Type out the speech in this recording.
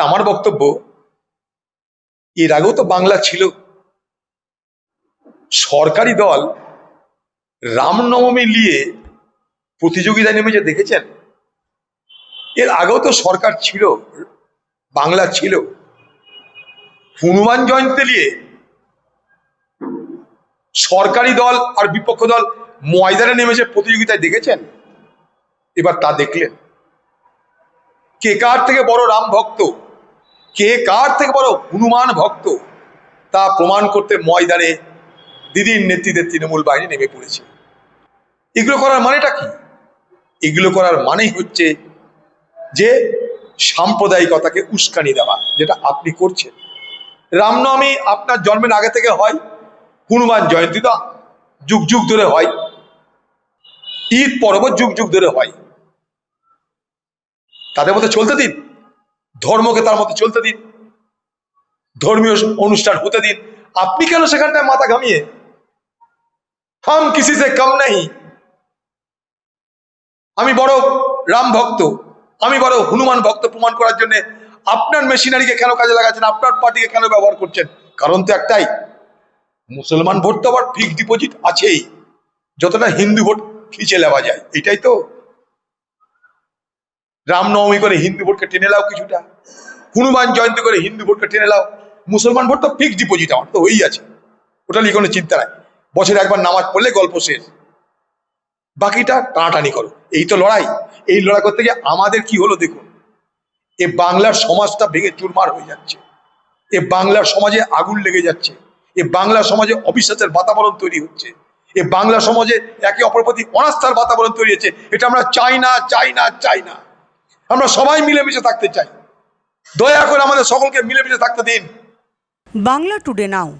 তা আমার বক্তব্য, এর আগেও তো বাংলা ছিল। সরকারি দল রামনবমী নিয়ে প্রতিযোগিতা নেমেছে, দেখেছেন? এর আগেও তো সরকার ছিল, বাংলা ছিল। হনুমান জয়ন্তী নিয়ে সরকারি দল আর বিপক্ষ দল ময়দানে নেমেছে প্রতিযোগিতায়, দেখেছেন? এবার তা দেখলেন। কে কার থেকে বড় রাম ভক্ত? কে কার থেকে বড়? হনুমান ভক্ত। তা প্রমাণ করতে ময়দানে দিদির নেতৃত্বে তৃণমূল বাহিনী নেমে পড়েছে। এগুলো করার মানেটা কি? এগুলো করার মানেই হচ্ছে যে সাম্প্রদায়িকতাকে উস্কানি দেওয়া, যেটা আপনি করছেন। রামনবমী আপনার জন্মের আগে থেকে হয়, হনুমান জয়ন্তী তো যুগ যুগ ধরে হয়, ঈদ পর্ব যুগ যুগ ধরে হয়। তাদের মধ্যে চলতে দিন। ধর্মকে তার মধ্যে চলতে দিন। ধর্মীয় অনুষ্ঠান হতে দিন। আপনি কেন সেখানটায় মাথা ঘামিয়ে? হাম কিসি সে কম নেই আমি বড় রাম ভক্ত। আমি বড় হনুমান ভক্ত প্রমাণ করার জন্য আপনার মেশিনারিকে কেন কাজে লাগাচ্ছেন? আপনার পার্টিকে কেন ব্যবহার করছেন? কারণ তো একটাই, মুসলমান ভোট তো আবার ফিক্সড ডিপোজিট আছেই। যতটা হিন্দু ভোট খিচে নেওয়া যায়, এটাই তো রামনবমী করে হিন্দু ভোটকে টেনে লাও কিছুটা। হনুমান জয়ন্তী করে হিন্দু ভোটকে টেনে লাও মুসলমান ভোট তো ফিক্সড ডিপোজিট আমার তো হয়েই আছে। ওটা নিয়ে কোনো চিন্তা নাই। বছরে একবার নামাজ পড়লে গল্প শেষ। বাকিটা টানাটানি করো। এই তো লড়াই। এই লড়াই করতে গিয়ে আমাদের কি হলো দেখুন? এ বাংলার সমাজটা ভেঙে চুরমার হয়ে যাচ্ছে। এ বাংলার সমাজে আগুন লেগে যাচ্ছে। এ বাংলা সমাজে অবিশ্বাসের বাতাবরণ তৈরি হচ্ছে। এ বাংলা সমাজে একে অপর প্রতি অনাস্থার বাতাবরণ তৈরি হচ্ছে। এটা আমরা চাই না চাই না চাই না। আমরা সবাই মিলেমিশে থাকতে চাই। দয়া করে আমাদের সকলকে মিলেমিশে থাকতে দিন। বাংলা টুডে নাও।